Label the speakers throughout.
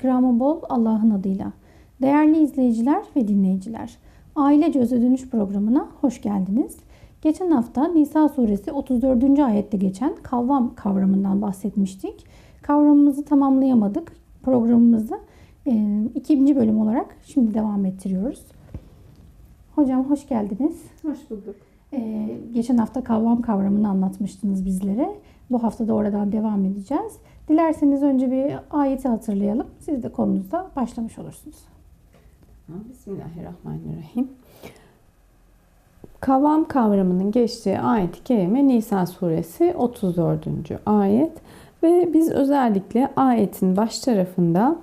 Speaker 1: İkramı bol Allah'ın adıyla. Değerli izleyiciler ve dinleyiciler, Aile Çöze Dönüş programına hoş geldiniz. Geçen hafta Nisa suresi 34. ayette geçen kavvam kavramından bahsetmiştik. Kavramımızı tamamlayamadık. Programımızı e, ikinci bölüm olarak şimdi devam ettiriyoruz. Hocam hoş geldiniz.
Speaker 2: Hoş bulduk.
Speaker 1: Ee, geçen hafta kavram kavramını anlatmıştınız bizlere. Bu hafta da oradan devam edeceğiz. Dilerseniz önce bir ayeti hatırlayalım. Siz de konunuzda başlamış olursunuz.
Speaker 2: Bismillahirrahmanirrahim. Kavam kavramının geçtiği ayet-i kerime Nisa suresi 34. ayet ve biz özellikle ayetin baş tarafında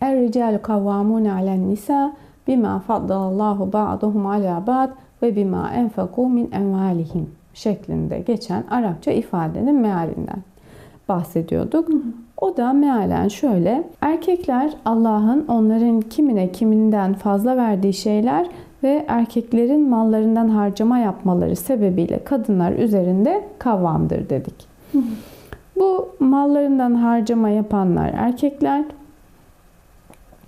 Speaker 2: Er-ricalu kavvamun alen nisa bima faddalallahu ba'duhum ala ba'd ve bima enfaku min envalihim şeklinde geçen Arapça ifadenin mealinden bahsediyorduk. O da mealen şöyle. Erkekler Allah'ın onların kimine kiminden fazla verdiği şeyler ve erkeklerin mallarından harcama yapmaları sebebiyle kadınlar üzerinde kavvamdır dedik. Bu mallarından harcama yapanlar erkekler.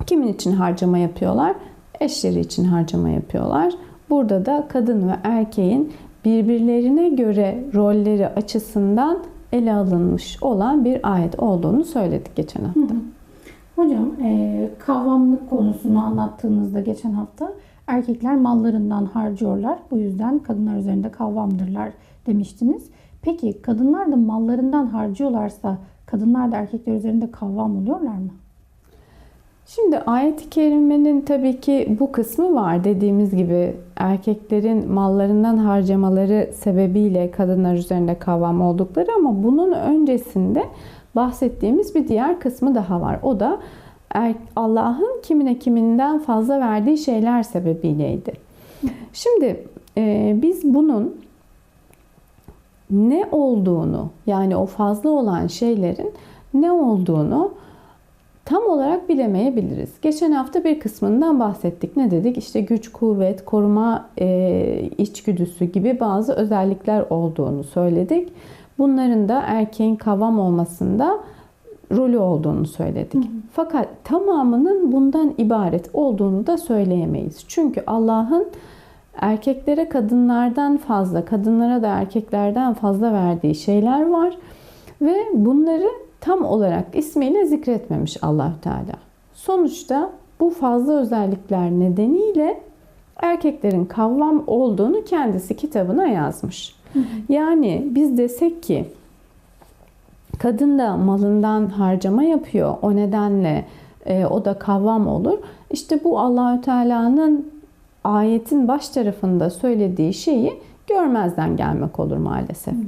Speaker 2: Kimin için harcama yapıyorlar? Eşleri için harcama yapıyorlar. Burada da kadın ve erkeğin birbirlerine göre rolleri açısından ele alınmış olan bir ayet olduğunu söyledik geçen hafta.
Speaker 1: Hocam e, kavramlık konusunu anlattığınızda geçen hafta erkekler mallarından harcıyorlar. Bu yüzden kadınlar üzerinde kavramdırlar demiştiniz. Peki kadınlar da mallarından harcıyorlarsa kadınlar da erkekler üzerinde kavram oluyorlar mı?
Speaker 2: Şimdi ayet-i kerimenin tabii ki bu kısmı var. Dediğimiz gibi erkeklerin mallarından harcamaları sebebiyle kadınlar üzerinde kavram oldukları ama bunun öncesinde bahsettiğimiz bir diğer kısmı daha var. O da er- Allah'ın kimine kiminden fazla verdiği şeyler sebebiyleydi. Şimdi e, biz bunun ne olduğunu yani o fazla olan şeylerin ne olduğunu tam olarak bilemeyebiliriz. Geçen hafta bir kısmından bahsettik. Ne dedik? İşte güç, kuvvet, koruma e, içgüdüsü gibi bazı özellikler olduğunu söyledik. Bunların da erkeğin kavam olmasında rolü olduğunu söyledik. Hı hı. Fakat tamamının bundan ibaret olduğunu da söyleyemeyiz. Çünkü Allah'ın erkeklere kadınlardan fazla, kadınlara da erkeklerden fazla verdiği şeyler var ve bunları tam olarak ismiyle zikretmemiş Allahü Teala. Sonuçta bu fazla özellikler nedeniyle erkeklerin kavvam olduğunu kendisi kitabına yazmış. Yani biz desek ki kadın da malından harcama yapıyor. O nedenle e, o da kavvam olur. İşte bu Allahü Teala'nın ayetin baş tarafında söylediği şeyi görmezden gelmek olur maalesef. Hı.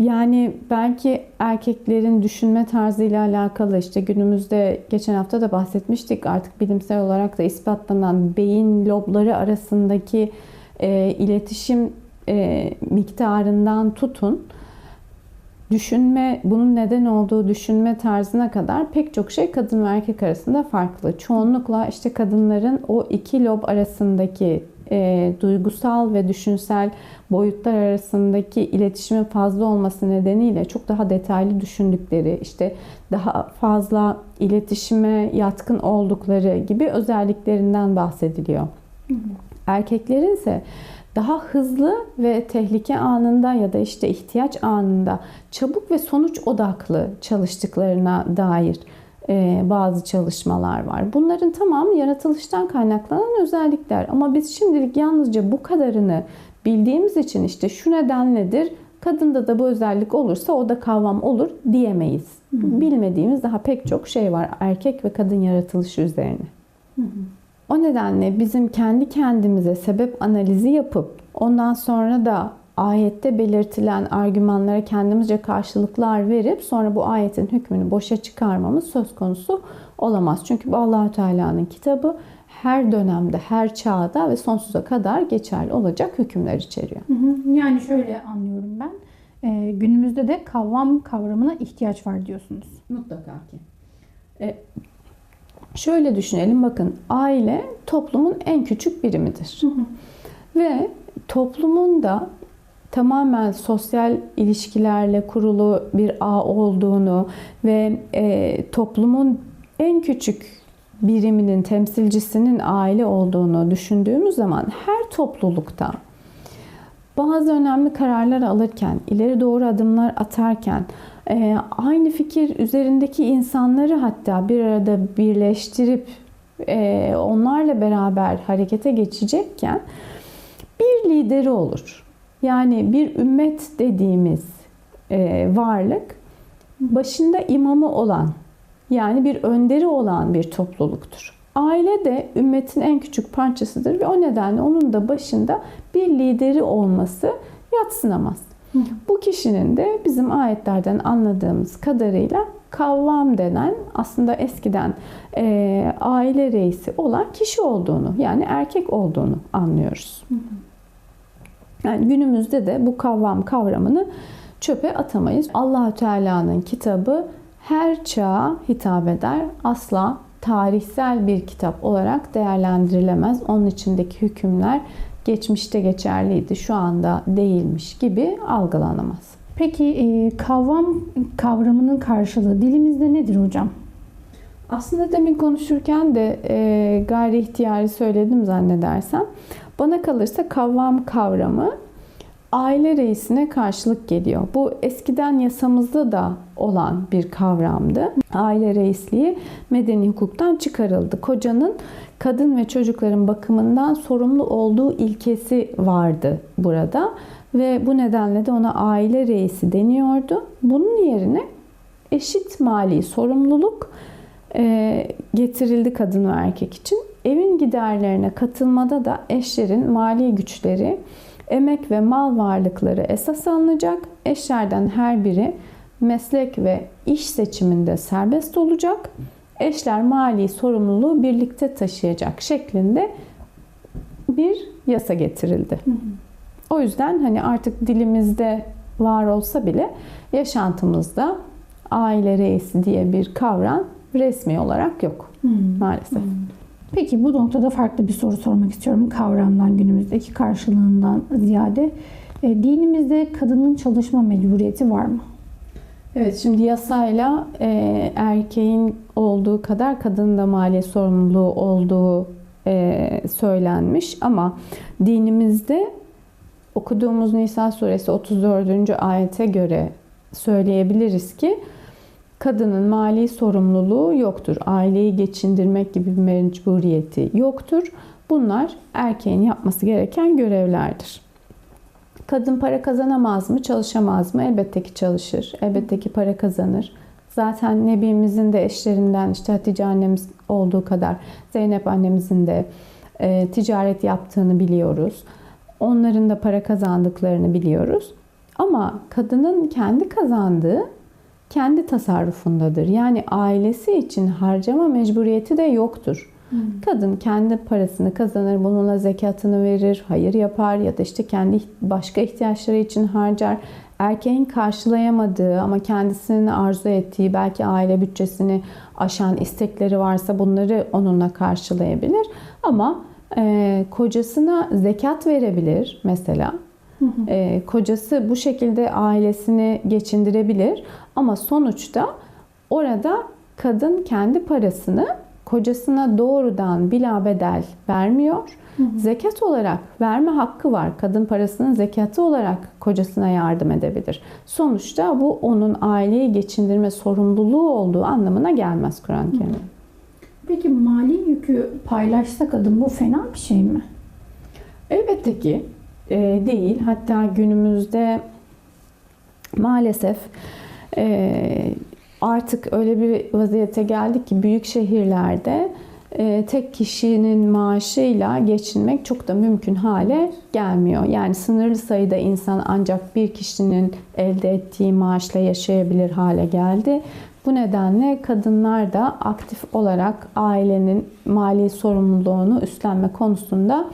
Speaker 2: Yani belki erkeklerin düşünme tarzıyla alakalı işte günümüzde geçen hafta da bahsetmiştik artık bilimsel olarak da ispatlanan beyin lobları arasındaki e, iletişim e, miktarından tutun düşünme, bunun neden olduğu düşünme tarzına kadar pek çok şey kadın ve erkek arasında farklı. Çoğunlukla işte kadınların o iki lob arasındaki e, duygusal ve düşünsel boyutlar arasındaki iletişimin fazla olması nedeniyle çok daha detaylı düşündükleri, işte daha fazla iletişime yatkın oldukları gibi özelliklerinden bahsediliyor. Hı hı. Erkeklerin ise daha hızlı ve tehlike anında ya da işte ihtiyaç anında çabuk ve sonuç odaklı çalıştıklarına dair bazı çalışmalar var. Bunların tamamı yaratılıştan kaynaklanan özellikler. Ama biz şimdilik yalnızca bu kadarını bildiğimiz için işte şu nedenledir, kadında da bu özellik olursa o da kavram olur diyemeyiz. Hı hı. Bilmediğimiz daha pek çok şey var erkek ve kadın yaratılışı üzerine. Hı hı. O nedenle bizim kendi kendimize sebep analizi yapıp ondan sonra da ayette belirtilen argümanlara kendimizce karşılıklar verip sonra bu ayetin hükmünü boşa çıkarmamız söz konusu olamaz. Çünkü bu Allahü Teala'nın kitabı her dönemde, her çağda ve sonsuza kadar geçerli olacak hükümler içeriyor.
Speaker 1: Yani şöyle anlıyorum ben. Ee, günümüzde de kavram kavramına ihtiyaç var diyorsunuz.
Speaker 2: Mutlaka ki. Ee, şöyle düşünelim bakın aile toplumun en küçük birimidir. Hı hı. Ve toplumun da tamamen sosyal ilişkilerle kurulu bir ağ olduğunu ve e, toplumun en küçük biriminin temsilcisinin aile olduğunu düşündüğümüz zaman her toplulukta bazı önemli kararlar alırken, ileri doğru adımlar atarken, e, aynı fikir üzerindeki insanları hatta bir arada birleştirip e, onlarla beraber harekete geçecekken bir lideri olur. Yani bir ümmet dediğimiz e, varlık başında imamı olan yani bir önderi olan bir topluluktur. Aile de ümmetin en küçük parçasıdır ve o nedenle onun da başında bir lideri olması yatsınamaz. Hı. Bu kişinin de bizim ayetlerden anladığımız kadarıyla kavvam denen aslında eskiden e, aile reisi olan kişi olduğunu yani erkek olduğunu anlıyoruz. Hı. Yani günümüzde de bu kavvam kavramını çöpe atamayız. Allahü Teala'nın kitabı her çağa hitap eder. Asla tarihsel bir kitap olarak değerlendirilemez. Onun içindeki hükümler geçmişte geçerliydi, şu anda değilmiş gibi algılanamaz.
Speaker 1: Peki e, kavram kavramının karşılığı dilimizde nedir hocam?
Speaker 2: Aslında demin konuşurken de e, gayri ihtiyari söyledim zannedersem. Bana kalırsa kavram kavramı aile reisine karşılık geliyor. Bu eskiden yasamızda da olan bir kavramdı. Aile reisliği medeni hukuktan çıkarıldı. Kocanın kadın ve çocukların bakımından sorumlu olduğu ilkesi vardı burada ve bu nedenle de ona aile reisi deniyordu. Bunun yerine eşit mali sorumluluk getirildi kadın ve erkek için. Evin giderlerine katılmada da eşlerin mali güçleri emek ve mal varlıkları esas alınacak. Eşlerden her biri meslek ve iş seçiminde serbest olacak. Eşler mali sorumluluğu birlikte taşıyacak şeklinde bir yasa getirildi. O yüzden hani artık dilimizde var olsa bile yaşantımızda aile reisi diye bir kavram resmi olarak yok maalesef.
Speaker 1: Peki bu noktada farklı bir soru sormak istiyorum. Kavramdan günümüzdeki karşılığından ziyade. E, dinimizde kadının çalışma mecburiyeti var mı?
Speaker 2: Evet şimdi yasayla e, erkeğin olduğu kadar kadının da mali sorumluluğu olduğu e, söylenmiş ama dinimizde okuduğumuz Nisa suresi 34. ayete göre söyleyebiliriz ki kadının mali sorumluluğu yoktur. Aileyi geçindirmek gibi bir mecburiyeti yoktur. Bunlar erkeğin yapması gereken görevlerdir. Kadın para kazanamaz mı, çalışamaz mı? Elbette ki çalışır. Elbette ki para kazanır. Zaten Nebimizin de eşlerinden işte Hatice annemiz olduğu kadar Zeynep annemizin de e, ticaret yaptığını biliyoruz. Onların da para kazandıklarını biliyoruz. Ama kadının kendi kazandığı kendi tasarrufundadır. Yani ailesi için harcama mecburiyeti de yoktur. Hmm. Kadın kendi parasını kazanır, bununla zekatını verir, hayır yapar ya da işte kendi başka ihtiyaçları için harcar. Erkeğin karşılayamadığı ama kendisinin arzu ettiği belki aile bütçesini aşan istekleri varsa bunları onunla karşılayabilir. Ama e, kocasına zekat verebilir mesela. E, kocası bu şekilde ailesini geçindirebilir ama sonuçta orada kadın kendi parasını kocasına doğrudan bilabedel vermiyor. Hı hı. Zekat olarak verme hakkı var. Kadın parasının zekatı olarak kocasına yardım edebilir. Sonuçta bu onun aileyi geçindirme sorumluluğu olduğu anlamına gelmez Kur'an-ı Kerim.
Speaker 1: Peki mali yükü paylaşsa kadın bu fena bir şey mi?
Speaker 2: Elbette ki e, değil. Hatta günümüzde maalesef e, artık öyle bir vaziyete geldik ki büyük şehirlerde e, tek kişinin maaşıyla geçinmek çok da mümkün hale gelmiyor. Yani sınırlı sayıda insan ancak bir kişinin elde ettiği maaşla yaşayabilir hale geldi. Bu nedenle kadınlar da aktif olarak ailenin mali sorumluluğunu üstlenme konusunda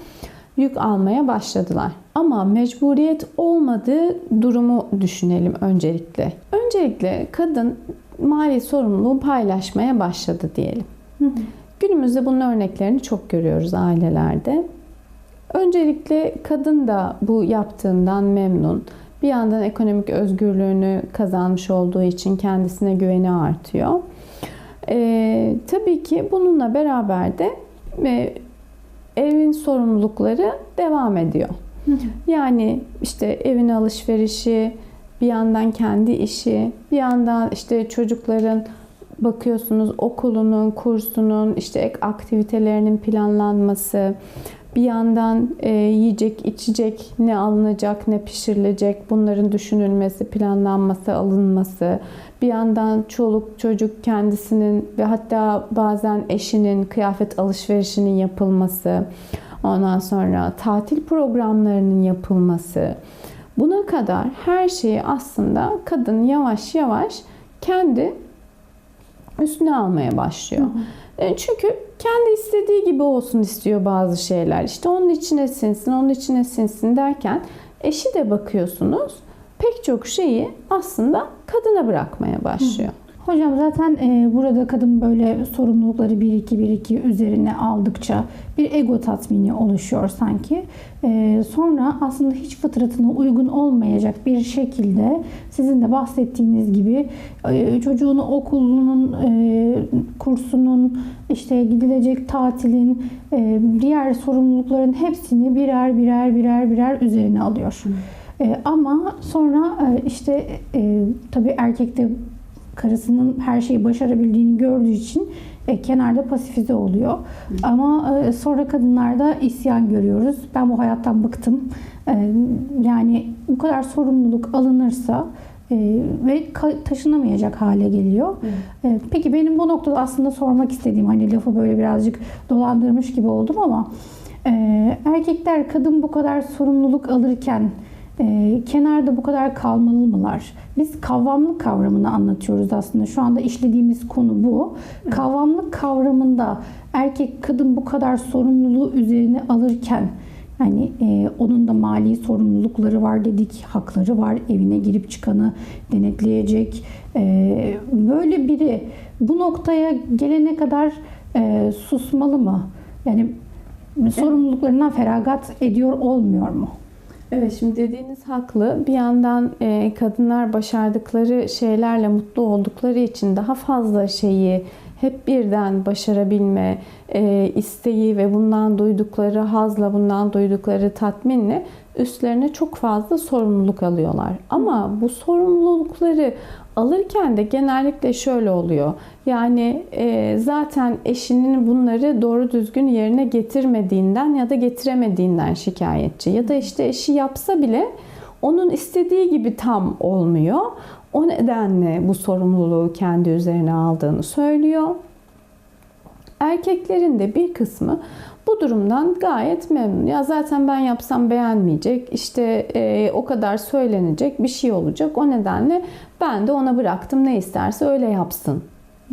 Speaker 2: yük almaya başladılar. Ama mecburiyet olmadığı durumu düşünelim öncelikle. Öncelikle kadın mali sorumluluğu paylaşmaya başladı diyelim. Günümüzde bunun örneklerini çok görüyoruz ailelerde. Öncelikle kadın da bu yaptığından memnun. Bir yandan ekonomik özgürlüğünü kazanmış olduğu için kendisine güveni artıyor. Ee, tabii ki bununla beraber de e, evin sorumlulukları devam ediyor. Yani işte evin alışverişi, bir yandan kendi işi, bir yandan işte çocukların bakıyorsunuz okulunun, kursunun, işte ek aktivitelerinin planlanması, bir yandan e, yiyecek, içecek, ne alınacak, ne pişirilecek bunların düşünülmesi, planlanması, alınması. Bir yandan çoluk çocuk kendisinin ve hatta bazen eşinin kıyafet alışverişinin yapılması. Ondan sonra tatil programlarının yapılması. Buna kadar her şeyi aslında kadın yavaş yavaş kendi üstüne almaya başlıyor. Hı hı. Çünkü kendi istediği gibi olsun istiyor bazı şeyler. İşte onun içine sinsin, onun içine sinsin derken eşi de bakıyorsunuz pek çok şeyi aslında kadına bırakmaya başlıyor. Hı.
Speaker 1: Hocam zaten e, burada kadın böyle sorumlulukları bir iki bir iki üzerine aldıkça bir ego tatmini oluşuyor sanki. E, sonra aslında hiç fıtratına uygun olmayacak bir şekilde sizin de bahsettiğiniz gibi e, çocuğunu okulunun, e, kursunun, işte gidilecek tatilin, e, diğer sorumlulukların hepsini birer birer birer birer üzerine alıyor. E, ama sonra e, işte e, tabii erkekte karısının her şeyi başarabildiğini gördüğü için e, kenarda pasifize oluyor. Hı. Ama e, sonra kadınlarda isyan görüyoruz. Ben bu hayattan bıktım. E, yani bu kadar sorumluluk alınırsa e, ve taşınamayacak hale geliyor. E, peki benim bu noktada aslında sormak istediğim hani lafı böyle birazcık dolandırmış gibi oldum ama e, erkekler kadın bu kadar sorumluluk alırken e, kenarda bu kadar kalmalı mılar? Biz kavramlık kavramını anlatıyoruz aslında. Şu anda işlediğimiz konu bu. Kavramlık kavramında erkek kadın bu kadar sorumluluğu üzerine alırken yani e, onun da mali sorumlulukları var dedik, hakları var, evine girip çıkanı denetleyecek. E, böyle biri bu noktaya gelene kadar e, susmalı mı? Yani sorumluluklarından feragat ediyor olmuyor mu?
Speaker 2: Evet şimdi dediğiniz haklı. Bir yandan e, kadınlar başardıkları şeylerle mutlu oldukları için daha fazla şeyi hep birden başarabilme e, isteği ve bundan duydukları hazla, bundan duydukları tatminle üstlerine çok fazla sorumluluk alıyorlar. Ama bu sorumlulukları alırken de genellikle şöyle oluyor. Yani e, zaten eşinin bunları doğru düzgün yerine getirmediğinden ya da getiremediğinden şikayetçi. Ya da işte eşi yapsa bile onun istediği gibi tam olmuyor. O nedenle bu sorumluluğu kendi üzerine aldığını söylüyor. Erkeklerin de bir kısmı bu durumdan gayet memnun. Ya zaten ben yapsam beğenmeyecek, işte e, o kadar söylenecek bir şey olacak. O nedenle ben de ona bıraktım ne isterse öyle yapsın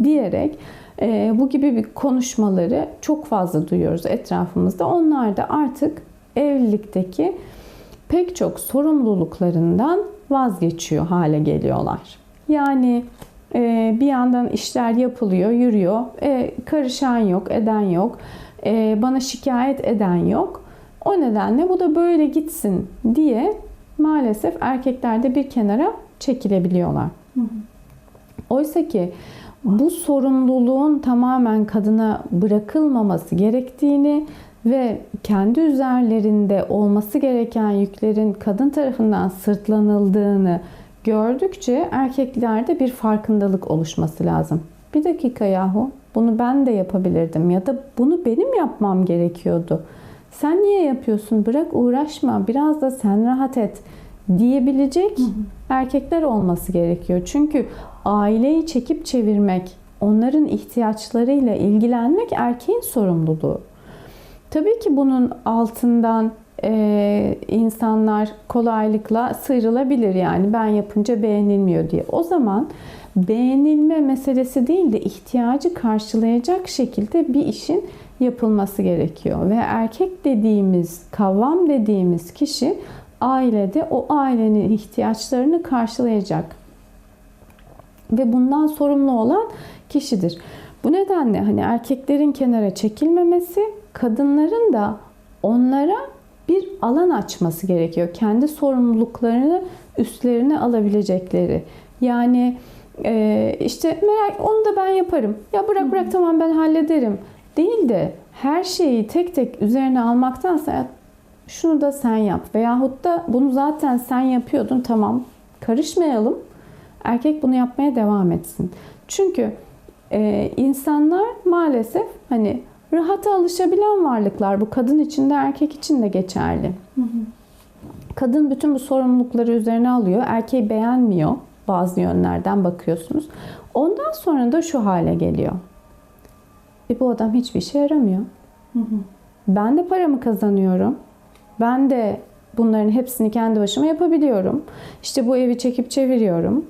Speaker 2: diyerek e, bu gibi bir konuşmaları çok fazla duyuyoruz etrafımızda. Onlar da artık evlilikteki pek çok sorumluluklarından vazgeçiyor hale geliyorlar. Yani e, bir yandan işler yapılıyor, yürüyor, e, karışan yok, eden yok, e, bana şikayet eden yok. O nedenle bu da böyle gitsin diye maalesef erkekler de bir kenara çekilebiliyorlar. Oysa ki bu sorumluluğun tamamen kadına bırakılmaması gerektiğini ve kendi üzerlerinde olması gereken yüklerin kadın tarafından sırtlanıldığını gördükçe erkeklerde bir farkındalık oluşması lazım. Bir dakika yahu bunu ben de yapabilirdim ya da bunu benim yapmam gerekiyordu. Sen niye yapıyorsun? Bırak uğraşma. Biraz da sen rahat et diyebilecek hı hı. erkekler olması gerekiyor. Çünkü aileyi çekip çevirmek, onların ihtiyaçlarıyla ilgilenmek erkeğin sorumluluğu. Tabii ki bunun altından e, insanlar kolaylıkla sıyrılabilir yani ben yapınca beğenilmiyor diye. O zaman beğenilme meselesi değil de ihtiyacı karşılayacak şekilde bir işin yapılması gerekiyor. Ve erkek dediğimiz, kavvam dediğimiz kişi ailede o ailenin ihtiyaçlarını karşılayacak ve bundan sorumlu olan kişidir. Bu nedenle hani erkeklerin kenara çekilmemesi, kadınların da onlara bir alan açması gerekiyor. Kendi sorumluluklarını üstlerine alabilecekleri. Yani e, işte merak onu da ben yaparım. Ya bırak bırak tamam ben hallederim. Değil de her şeyi tek tek üzerine almaktansa "Ya şunu da sen yap veyahut da bunu zaten sen yapıyordun tamam karışmayalım. Erkek bunu yapmaya devam etsin. Çünkü e, insanlar maalesef hani rahata alışabilen varlıklar. Bu kadın için de erkek için de geçerli. Kadın bütün bu sorumlulukları üzerine alıyor. Erkeği beğenmiyor. Bazı yönlerden bakıyorsunuz. Ondan sonra da şu hale geliyor. E bu adam hiçbir işe yaramıyor. Ben de paramı kazanıyorum. Ben de bunların hepsini kendi başıma yapabiliyorum. İşte bu evi çekip çeviriyorum.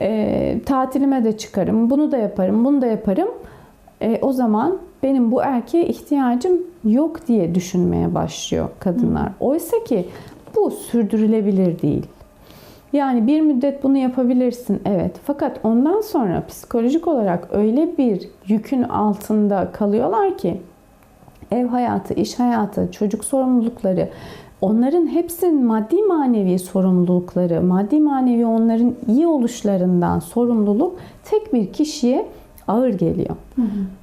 Speaker 2: E, tatilime de çıkarım. Bunu da yaparım, bunu da yaparım. E, o zaman benim bu erkeğe ihtiyacım yok diye düşünmeye başlıyor kadınlar. Oysa ki bu sürdürülebilir değil. Yani bir müddet bunu yapabilirsin evet. Fakat ondan sonra psikolojik olarak öyle bir yükün altında kalıyorlar ki ev hayatı, iş hayatı, çocuk sorumlulukları onların hepsinin maddi manevi sorumlulukları, maddi manevi onların iyi oluşlarından sorumluluk tek bir kişiye ağır geliyor.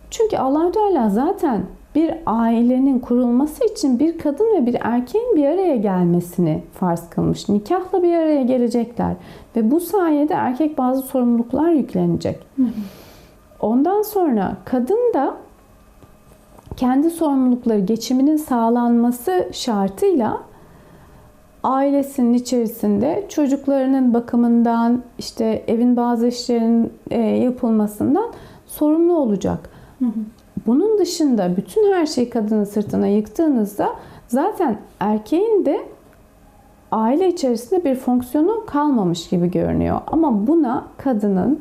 Speaker 2: Çünkü allah Teala zaten bir ailenin kurulması için bir kadın ve bir erkeğin bir araya gelmesini farz kılmış. Nikahla bir araya gelecekler ve bu sayede erkek bazı sorumluluklar yüklenecek. Ondan sonra kadın da kendi sorumlulukları geçiminin sağlanması şartıyla ailesinin içerisinde çocuklarının bakımından işte evin bazı işlerin e, yapılmasından sorumlu olacak. Bunun dışında bütün her şeyi kadının sırtına yıktığınızda zaten erkeğin de aile içerisinde bir fonksiyonu kalmamış gibi görünüyor. Ama buna kadının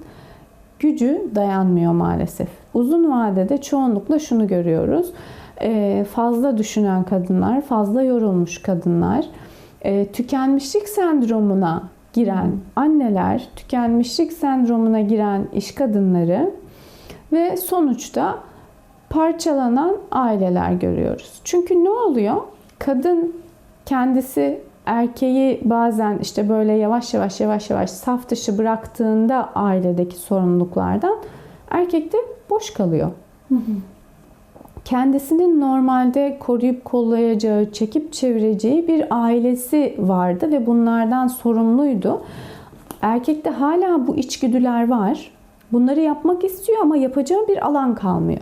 Speaker 2: gücü dayanmıyor maalesef. Uzun vadede çoğunlukla şunu görüyoruz. Ee, fazla düşünen kadınlar, fazla yorulmuş kadınlar, e, tükenmişlik sendromuna giren anneler, tükenmişlik sendromuna giren iş kadınları ve sonuçta parçalanan aileler görüyoruz. Çünkü ne oluyor? Kadın kendisi erkeği bazen işte böyle yavaş yavaş yavaş yavaş saf dışı bıraktığında ailedeki sorumluluklardan erkek de boş kalıyor. Kendisinin normalde koruyup kollayacağı, çekip çevireceği bir ailesi vardı ve bunlardan sorumluydu. Erkekte hala bu içgüdüler var. Bunları yapmak istiyor ama yapacağı bir alan kalmıyor.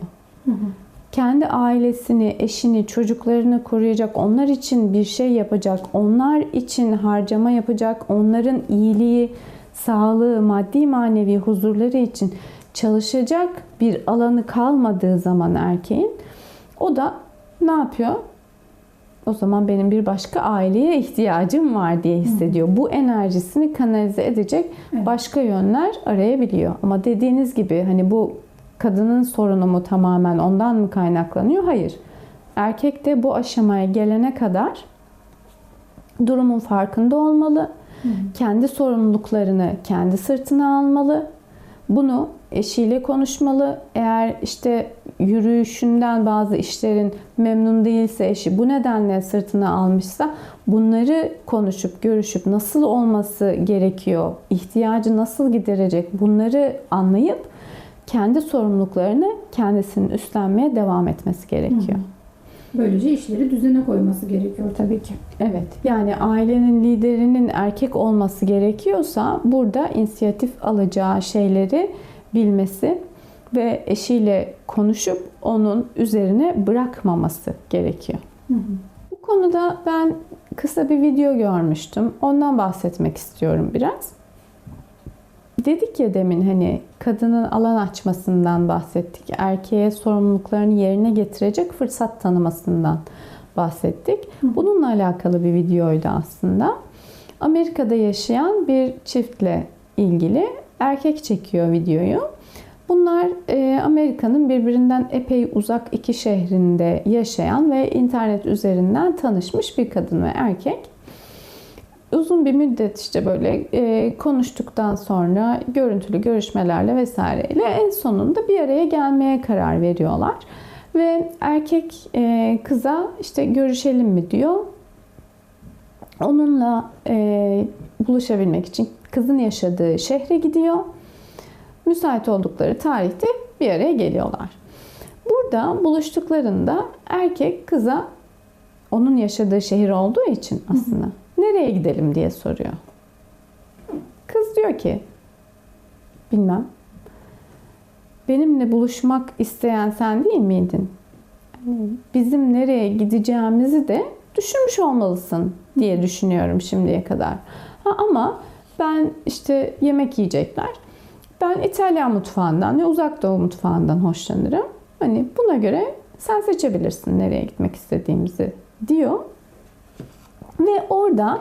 Speaker 2: Kendi ailesini, eşini, çocuklarını koruyacak, onlar için bir şey yapacak, onlar için harcama yapacak, onların iyiliği, sağlığı, maddi manevi huzurları için çalışacak bir alanı kalmadığı zaman erkeğin o da ne yapıyor? O zaman benim bir başka aileye ihtiyacım var diye hissediyor. Bu enerjisini kanalize edecek
Speaker 1: Evet.
Speaker 2: başka yönler arayabiliyor. Ama dediğiniz gibi hani bu kadının sorunu mu tamamen ondan mı kaynaklanıyor? Hayır. Erkek de bu aşamaya gelene kadar durumun farkında olmalı. Kendi sorumluluklarını kendi sırtına almalı. Bunu eşiyle konuşmalı. Eğer işte yürüyüşünden bazı işlerin memnun değilse eşi bu nedenle sırtına almışsa bunları konuşup görüşüp nasıl olması gerekiyor, ihtiyacı nasıl giderecek bunları anlayıp kendi sorumluluklarını kendisinin üstlenmeye devam etmesi gerekiyor.
Speaker 1: Böylece işleri düzene koyması gerekiyor tabii ki.
Speaker 2: Evet. Yani ailenin liderinin erkek olması gerekiyorsa burada inisiyatif alacağı şeyleri bilmesi ve eşiyle konuşup onun üzerine bırakmaması gerekiyor. Bu konuda ben kısa bir video görmüştüm. Ondan bahsetmek istiyorum biraz. Dedik ya demin hani kadının alan açmasından bahsettik. Erkeğe sorumluluklarını yerine getirecek fırsat tanımasından bahsettik. Bununla alakalı bir videoydu aslında. Amerika'da yaşayan bir çiftle ilgili erkek çekiyor videoyu. Bunlar e, Amerika'nın birbirinden epey uzak iki şehrinde yaşayan ve internet üzerinden tanışmış bir kadın ve erkek. Uzun bir müddet işte böyle e, konuştuktan sonra görüntülü görüşmelerle vesaireyle en sonunda bir araya gelmeye karar veriyorlar. Ve erkek e, kıza işte görüşelim mi diyor. onunla e, buluşabilmek için kızın yaşadığı şehre gidiyor. Müsait oldukları tarihte bir araya geliyorlar. Burada buluştuklarında erkek kıza onun yaşadığı şehir olduğu için aslında nereye gidelim diye soruyor. Kız diyor ki bilmem benimle buluşmak isteyen sen değil miydin? Yani bizim nereye gideceğimizi de düşünmüş olmalısın diye düşünüyorum şimdiye kadar. Ha, ama ben işte yemek yiyecekler. Ben İtalyan mutfağından ve uzak doğu mutfağından hoşlanırım. Hani buna göre sen seçebilirsin nereye gitmek istediğimizi diyor. Ve orada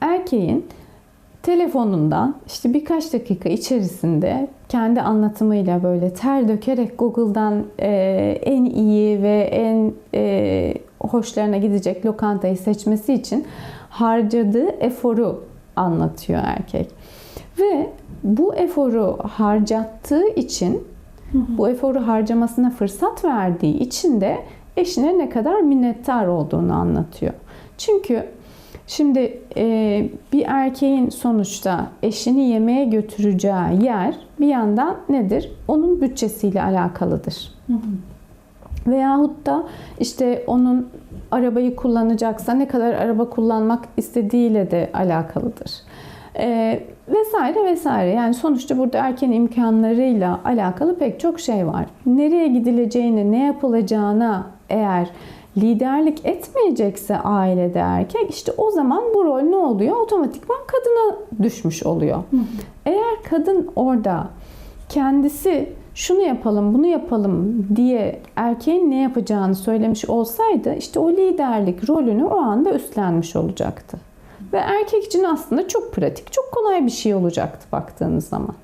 Speaker 2: erkeğin telefonundan işte birkaç dakika içerisinde kendi anlatımıyla böyle ter dökerek Google'dan e, en iyi ve en e, hoşlarına gidecek lokantayı seçmesi için harcadığı eforu anlatıyor erkek. Ve bu eforu harcattığı için, bu eforu harcamasına fırsat verdiği için de eşine ne kadar minnettar olduğunu anlatıyor. Çünkü Şimdi e, bir erkeğin sonuçta eşini yemeğe götüreceği yer bir yandan nedir? Onun bütçesiyle alakalıdır. Veyahut da işte onun arabayı kullanacaksa ne kadar araba kullanmak istediğiyle de alakalıdır. E, vesaire vesaire. Yani sonuçta burada erkeğin imkanlarıyla alakalı pek çok şey var. Nereye gidileceğini, ne yapılacağına eğer liderlik etmeyecekse ailede erkek işte o zaman bu rol ne oluyor? Otomatikman kadına düşmüş oluyor. Eğer kadın orada kendisi şunu yapalım, bunu yapalım diye erkeğin ne yapacağını söylemiş olsaydı işte o liderlik rolünü o anda üstlenmiş olacaktı. Ve erkek için aslında çok pratik, çok kolay bir şey olacaktı baktığınız zaman.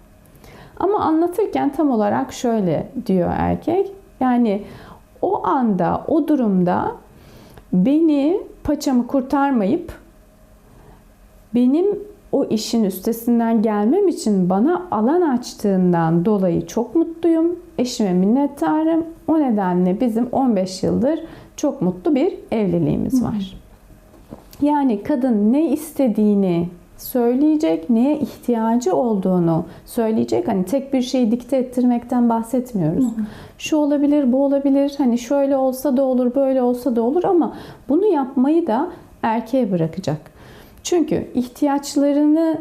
Speaker 2: Ama anlatırken tam olarak şöyle diyor erkek. Yani o anda, o durumda beni paçamı kurtarmayıp benim o işin üstesinden gelmem için bana alan açtığından dolayı çok mutluyum. Eşime minnettarım. O nedenle bizim 15 yıldır çok mutlu bir evliliğimiz var. Yani kadın ne istediğini söyleyecek, neye ihtiyacı olduğunu söyleyecek. Hani tek bir şeyi dikte ettirmekten bahsetmiyoruz. Şu olabilir, bu olabilir. Hani şöyle olsa da olur, böyle olsa da olur ama bunu yapmayı da erkeğe bırakacak. Çünkü ihtiyaçlarını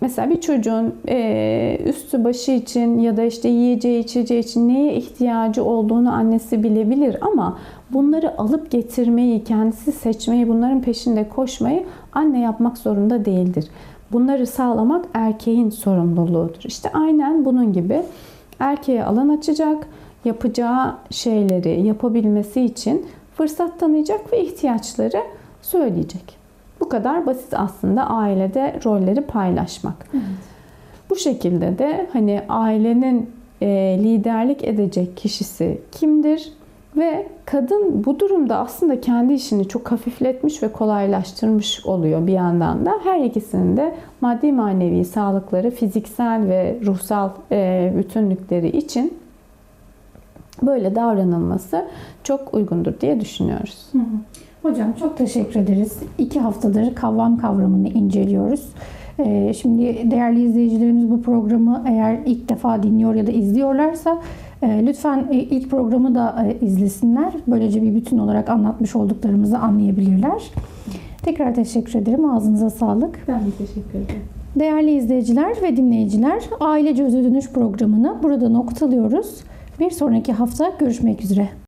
Speaker 2: mesela bir çocuğun e, üstü başı için ya da işte yiyeceği içeceği için neye ihtiyacı olduğunu annesi bilebilir ama bunları alıp getirmeyi, kendisi seçmeyi, bunların peşinde koşmayı anne yapmak zorunda değildir. Bunları sağlamak erkeğin sorumluluğudur. İşte aynen bunun gibi erkeğe alan açacak, yapacağı şeyleri yapabilmesi için fırsat tanıyacak ve ihtiyaçları söyleyecek. Bu kadar basit aslında ailede rolleri paylaşmak.
Speaker 1: Evet.
Speaker 2: Bu şekilde de hani ailenin e, liderlik edecek kişisi kimdir? Ve kadın bu durumda aslında kendi işini çok hafifletmiş ve kolaylaştırmış oluyor bir yandan da. Her ikisinin de maddi manevi sağlıkları, fiziksel ve ruhsal e, bütünlükleri için böyle davranılması çok uygundur diye düşünüyoruz.
Speaker 1: Hı hı. Hocam çok teşekkür ederiz. İki haftadır kavram kavramını inceliyoruz. Ee, Şimdi değerli izleyicilerimiz bu programı eğer ilk defa dinliyor ya da izliyorlarsa e, lütfen e, ilk programı da e, izlesinler. Böylece bir bütün olarak anlatmış olduklarımızı anlayabilirler. Tekrar teşekkür ederim. Ağzınıza sağlık.
Speaker 2: Ben de teşekkür ederim.
Speaker 1: Değerli izleyiciler ve dinleyiciler, Ailece Özü Dönüş programını burada noktalıyoruz. Bir sonraki hafta görüşmek üzere.